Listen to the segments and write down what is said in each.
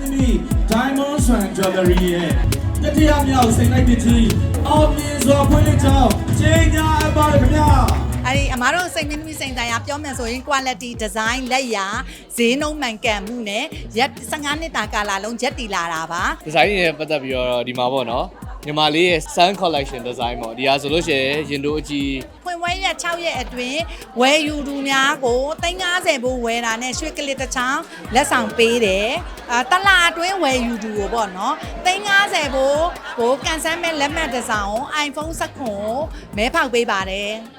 သမီး Diamond Swan Jewelry ရဲ့တတိယမြောက်စိန်လိုက်ပစ္စည်းအောင်မြင်စွာဖွင့်လှစ်ကြောင်းချိန်ညာအပ်ပါတယ်ခင်ဗျာအဲ့ဒီအမားတို့စိတ်မင်းသမီးစိန်တိုင်းကပြောမယ်ဆိုရင် quality design လက်ရာဈေးနှုန်းမှန်ကန်မှုနဲ့ရက်15နှစ်တာကာလလုံးရက်တည်လာတာပါ ဒီဇိုင်းနဲ့ပတ်သက်ပြီးတော့ဒီမှာပေါ့နော် ညီမလေးရဲ့ Sun Collection Design ပေါ့ဒီဟာဆိုလို့ရှိရင်ရင်တို့အကြီးဖွင့်ပွဲရက်6ရက်အတွင်းဝယ်ယူသူများကို350ဘိုးဝယ်တာနဲ့ရွှေကလစ်တစ်ချောင်းလက်ဆောင်ပေးတယ်အာတလအတွင်းဝယ်ယူသူကိုပေါ့နော်350ဘိုးကိုကန်ဆယ်မဲ့လက်မှတ်တစ်စောင် iPhone 7ကိုမဲဖောက်ပေးပါတယ်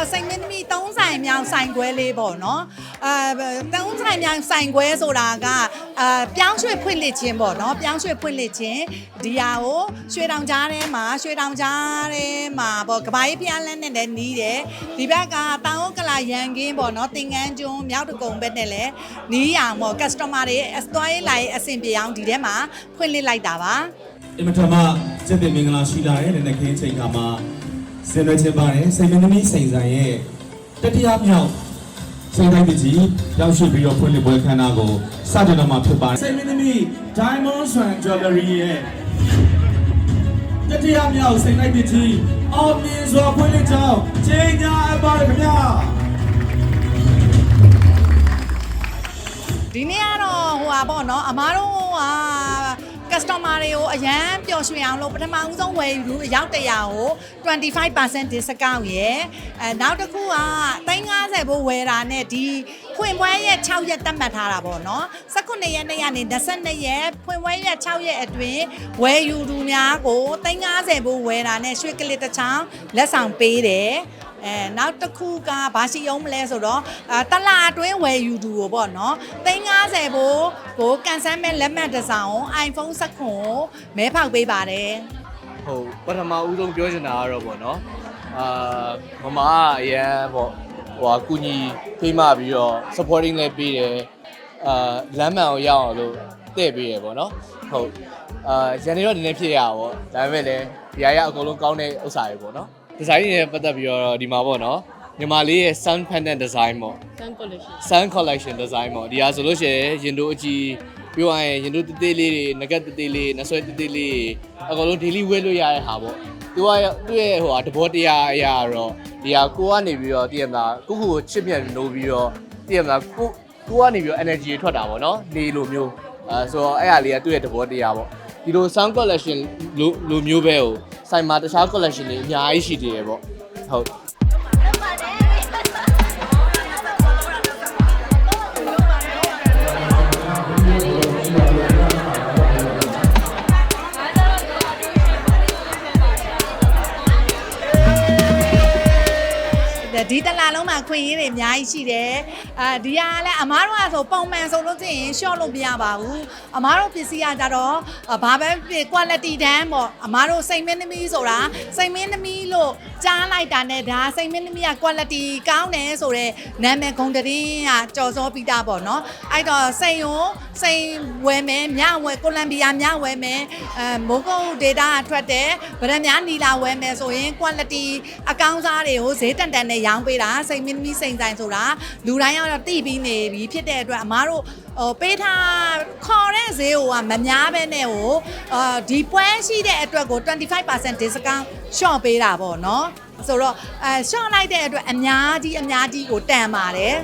တော့ဒီဟာကတော့စိတ်မင်းသမီး၃ဆိုင်မြောင်ဆိုင်ခွဲလေးပေါ့နော်အာ၃ဆိုင်မြောင်ဆိုင်ခွဲဆိုတာကအာပြောင်းရွှေ့ဖွင့်လှစ်ခြင်းပေါ့နော်ပြောင်းရွှေ့ဖွင့်လှစ်ခြင်းဒီဟာကိုရွှေတောင်ကြားထဲမှာရွှေတောင်ကြားထဲမှာပေါ့ကဘာကြီးဖျားလန်းနဲ့လည်းနီးတယ်ဒီဘက်ကတောင်ဥက္ကလာရန်ကင်းပေါ့နော်တင်ငန်းကျွန်းမြောက်တကုံဘက်နဲ့လည်းနီးရအောင်ပေါ့ customer တွေအသွားရေးလာရေးအဆင်ပြေအောင်ဒီထဲမှာဖွင့်လှစ်လိုက်တာပါအင်မတန်မှစက်တင်မင်္ဂလာရှိလာတဲ့လက်နက်ခင်းချိန်ခါမှာ ဆင်နွှဲခြင်းပါတယ်စိန်မင်းသမီးစိန်ဆိုင်ရဲ့တတိယမြောက်စိန်တိုင်းပစ္စည်းရောက်ရှိပြီးတော့ဖွင့်လှစ်ပွဲခမ်းနားကိုစတင်တော့မှာဖြစ်ပါတယ်စိန်မင်းသမီး Diamond Swan Jewelry ရဲ့တတိယမြောက်စိန်တိုင်းပစ္စည်းအောင်မြင်စွာဖွင့်လှစ်ကြောင်းချိန်ညာအပ်ပါတယ်ခင်ဗျာဒီနေ့ကတော့ဟိုဟာပေါ့နော်အမားတို့ဟာ customer တွေကိုအရန်ပျော်ရွှင်အောင်လို့ပထမဦးဆုံးဝယ်ယူအရောက်တရာကို25% discount ရယ်အဲနောက်တစ်ခုက350ဘိုးဝယ်တာနဲ့ဒီဖွင့်ပွဲရဲ့6ရက်တတ်မှတ်ထားတာပေါ့နော်19ရက်နေ့ကနေ22ရက်ဖွင့်ပွဲရဲ့6ရက်အတွင်းဝယ်ယူသူများကို350ဘိုးဝယ်တာနဲ့ရွှေကလစ်တစ်ချောင်းလက်ဆောင်ပေးတယ် အဲနောက်တစ်ခုကဘာရှိအောင်မလဲဆိုတော့အာတလာအတွင်းဝယ်ယူသူကိုပေါ့နော်350ဘိုးကိုကန်ဆယ်မဲ့လက်မှတ်တစ်စောင် iPhone 7ကိုမဲဖောက်ပေးပါတယ်ဟုတ်ပထမဦးဆုံးပြောချင်တာကတော့ပေါ့နော်အာမမကအရန်ပေါ့ဟိုဟာကုညီဖေးမပြီးတော့ supporting လည်းပေးတယ်အာလမ်းမှန်ကိုရောက်အောင်လို့တည့်ပေးတယ်ပေါ့နော်ဟုတ်အာရန်နေတော့နည်းနည်းဖြစ်ရတာပေါ့ဒါပေမဲ့လည်းဒီဟာရအကုန်လုံးကောင်းတဲ့ဥစ္စာတွေပေါ့နော် ဒီဇိုင်းနဲ့ပတ်သက်ပြီးတော့ဒီမှာပေါ့နော်ညီမလေးရဲ့ sun pendant design ပေါ့ Sun collection sun collection design ပေါ့ဒီဟာဆိုလို့ရှိရင်ရင်တို့အကြီးပြောရရင်ရင်တို့တေးသေးလေးတွေငကတ်တေးသေးလေးနဆွဲတေးသေးလေးတွေအကုန်လုံး daily wear လို့ရတဲ့ဟာပေါ့သူကသူ့ရဲ့ဟိုဟာတဘောတရားအရာတော့ဒီဟာကိုကနေပြီးတော့တည်ရမလားကိုကိုကိုချစ်မြတ်လို့ပြီးတော့တည်ရမလားကိုကိုကနေပြီးတော့ energy ထွက်တာပေါ့နော်နေလိုမျိုးအဲဆိုတော့အဲ့ဟာလေးကသူ့ရဲ့တဘောတရားပေါ့ဒီလို sun collection လိုလိုမျိုးပဲဟို စိုင်မှာတခြား collection တွေအများကြီးရှိသေးတယ်ပေါ့ဟုတ် ဒီတလာလုံးမှာခွင့်ရည်တွေအများကြီးရှိတယ်အာဒီဟာလည်းအမားတို့ကဆိုပုံမှန်ဆိုလို့ရှိရင် short လို့မရပါဘူးအမားတို့ပစ္စည်းကကြတော့အာဘာပဲဖြစ် quality တန်းပေါ့အမားတို့စိတ်မင်းသမီးဆိုတာစိတ်မင်းသမီးလို့ ကြားလိုက်တာနဲ့ဒါစိတ်မင်းသမီးက quality ကောင်းတယ်ဆိုတော့နာမည်ဂုဏ်သတင်းကကြော်စောပြီးသားပေါ့နော်အဲ့တော့စိတ်ရောစိတ်ဝယ်မယ်မြဝယ်ကိုလံဘီယာမြဝယ်မယ်အဲမိုးကုတ် data ကထွက်တယ်ဗရမများနီလာဝယ်မယ်ဆိုရင် quality အကောင်းစားတွေကိုဈေးတန်တန်နဲ့ရောင်းပေးတာစိတ်မင်းမီစိန်ဆိုင်ဆိုတာလူတိုင်းကတော့တိပြီးနေပြီဖြစ်တဲ့အတွက်အမားတို့ဟိုပေးထားခေါ်တဲ့ဈေးကိုကမများပဲနဲ့ဟိုအာဒီပွဲရှိတဲ့အတွက်ကို25% discount ရှော့ပေးတာပေါ့နော်ဆိုတော့အဲရှော့လိုက်တဲ့အတွက်အများကြီးအများကြီးကိုတန်ပါတယ်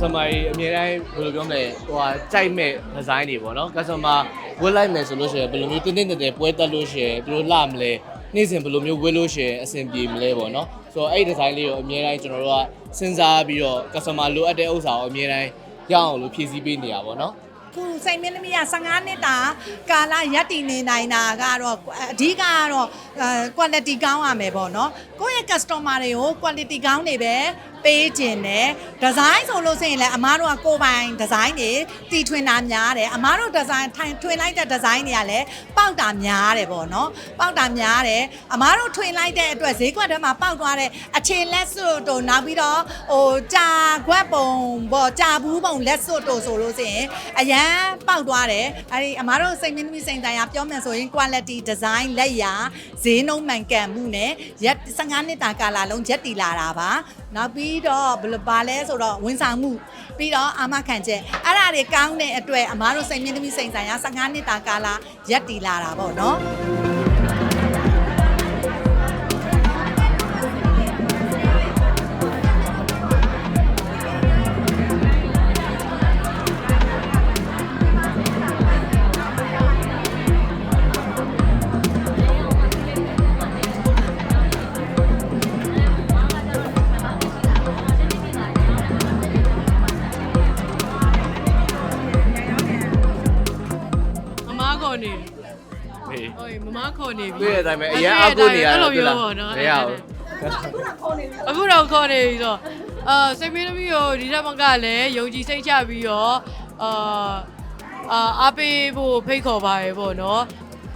customer တွေအမြဲတမ်းဘယ်လိုပြောမလဲဟိုဟာကြိုက်မဲ့ design တွေပေါ့နော် customer ဝယ်လိုက်မယ်ဆိုလို့ရှိရင်ဘယ်လိုမျိုးတင်းတင်းတက်တက်ပွဲတက်လို့ရှိရင်သူတို့လှမလဲနေ့စဉ်ဘယ်လိုမျိုးဝယ်လို့ရှိရင်အဆင်ပြေမလဲပေါ့နော်ဆိုတော့အဲ့ဒီ design လေးကိုအမြဲတမ်းကျွန်တော်တို့ကစဉ်းစားပြီးတော့ customer လိုအပ်တဲ့ဥစ္စာကိုအမြဲတမ်းရအောင်လို့ဖြည့်ဆည်းပေးနေရပါတော့ခုစိတ်မင်းသမီးက15နှစ်တာကာလရက်တည်နေနိုင်တာကတော့အဓိကကတော့အဲ quality ကောင်းရမယ်ပေါ့နော်ကိုယ့်ရဲ့ customer တွေကို quality ကောင်းနေပဲပေးခြင်းတယ်ဒီဇိုင်းဆိုလို့ဆိုရင်လည်းအမားတို့ကကိုယ်ပိုင်ဒီဇိုင်းတွေတီထွင်တာများတယ်အမားတို့ဒီဇိုင်းထိုင်ထွင်လိုက်တဲ့ဒီဇိုင်းတွေကလည်းပေါက်တာများတယ်ပေါ့နော်ပေါက်တာများတယ်အမားတို့ထွင်လိုက်တဲ့အတွက်ဈေးကွက်ထဲမှာပေါက်သွားတဲ့အခြေလက်စွပ်တို့နောက်ပြီးတော့ဟိုကြာခွက်ပုံပေါ့ကြာဘူးပုံလက်စွပ်တို့ဆိုလို့ဆိုရင်အရန်ပေါက်သွားတယ်အဲဒီအမားတို့စိတ်မင်းသမီးစိန်တိုင်းကပြောမယ်ဆိုရင် quality design လက်ရာဈေးနှုန်းမှန်ကန်မှုနဲ့ရက်15နှစ်တာကာလလုံးရက်တည်လာတာပါနောက်ပြီးတော့ဘယ်လိုပါလဲဆိုတော့ဝန်ဆောင်မှုပြီးတော့အာမခံချက်အဲ့ဒါတွေကောင်းတဲ့အတွက်အမားတို့စိတ်မင်းသမီးစိန်ဆိုင်က15နှစ်တာကာလရက်တည်လာတာပေါ့နော် ဟေးဟိုမမခေါ်နေပြီတွေ့တဲ့အတိုင်းပဲအရင်အကူနေရအဲ့လိုတွေ့မျိုးလားပေါ့နော်မရဘူးအခုတော့ခေါ်နေပြီဆိုအာစိတ်မင်းသမီးကိုဒီတက်မကလည်းယုံကြည်စိတ်ချပြီးတော့အာအာအားပေးဖို့ဖိတ်ခေါ်ပါရပေါ့နော်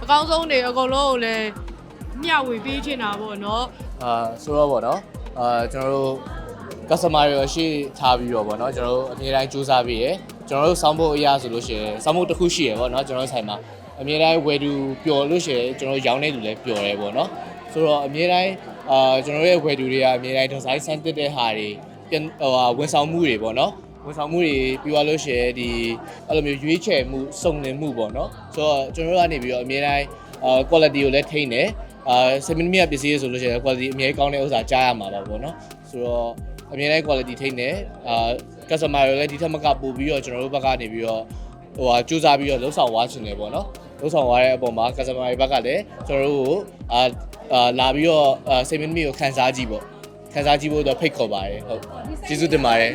အကောင်းဆုံးတွေအကုန်လုံးကိုလည်းမျှဝေပေးချင်တာပေါ့နော်အာဆိုတော့ဗောနော်အာကျွန်တော်တို့ customer တွေရှိထားပြီးတော့ဗောနော်ကျွန်တော်တို့အမြဲတမ်းစူးစမ်းပြီးရယ်ကျွန်တော်တို့စောင်းဖို့အရာဆိုလို့ရှိရင်စောင်းဖို့တစ်ခုရှိရယ်ဗောနော်ကျွန်တော်တို့ဆိုင်မှာ အမြဲတမ်းဝယ်သူပျော်လို့ရှိရင်ကျွန်တော်တို့ရောင်းနေသူလည်းပျော်တယ်ဗောနော်ဆိုတော့အမြဲတမ်းအာကျွန်တော်တို့ရဲ့ဝယ်သူတွေကအမြဲတမ်း design ဆန်းတက်တဲ့ဟာတွေပြန်ဟိုဟာဝန်ဆောင်မှုတွေဗောနော်ဝန်ဆောင်မှုတွေပြီးသွားလို့ရှိရင်ဒီအဲ့လိုမျိုးရွေးချယ်မှုစုံလင်မှုပေါ့နော်ဆိုတော့ကျွန်တော်တို့ကနေပြီးတော့အမြဲတမ်းအာ quality ကိုလည်းထိန်းတယ်အာစမင်းမီးပစ္စည်းတွေဆိုလို့ရှိရင် quality အမြဲကောင်းတဲ့ဥစ္စာကြားရမှာပါပေါ့နော်ဆိုတော့အမြဲတမ်း quality ထိန်းတယ်အာ customer တွေလည်းဒီထက်မကပို့ပြီးတော့ကျွန်တော်တို့ဘက်ကနေပြီးတော့ ဟိုဟာစူးစမ်းပြီးတော့လှုပ်ဆောင်သွားချင်တယ်ပေါ့နော်လှုပ်ဆောင်သွားတဲ့အပေါ်မှာ customer တွေဘက်ကလည်းကျွန်တော်တို့ကိုအာအာလာပြီးတော့အာစမင်းမီးကိုခန်းစားကြည့်ပေါ့ခန်းစားကြည့်ဖို့တော့ဖိတ်ခေါ်ပါတယ်ဟုတ်ကျေးဇူးတင်ပါတယ်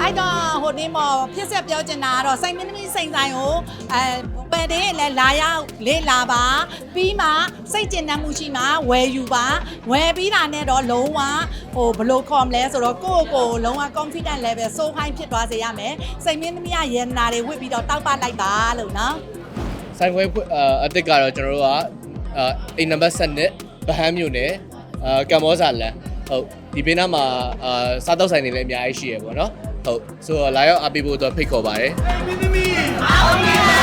အဲ့တော့ဟိုနေ့မော်ဖြစ်ဆက်ပြောချင်တာကတော့စိတ်မင်းသမီးစိန်ဆိုင်ကိုအဲ ပယ်တဲ့လည်းလာရောက်လေးလာပါပြီးမှစိတ်ကျဉ်နှံမှုရှိမှဝယ်ယူပါဝယ်ပြီးတာနဲ့တော့လုံးဝဟိုဘယ်လိုခေါ်မလဲဆိုတော့ကိုယ့်ကိုယ်လုံးဝ confident level so high ဖြစ်သွားစေရမယ်စိတ်မင်းသမီးကရန်နာတွေဝစ်ပြီးတော့တောက်ပလိုက်ပါလို့နော်ဆိုင်ခွဲဖွင့်အာအတစ်ကတော့ကျွန်တော်တို့ကအာအိမ်နံပါတ်7နဲ့ဗဟန်းမြို့နယ်အာကမ္ဘောဇာလန်ဟုတ်ဒီဘေးနားမှာအာစားတော့ဆိုင်တွေလည်းအများကြီးရှိရပေါ့နော်ဟုတ်ဆိုတော့လာရောက်အားပေးဖို့အတွက်ဖိတ်ခေါ်ပါတယ်အောင်မြင်ပါ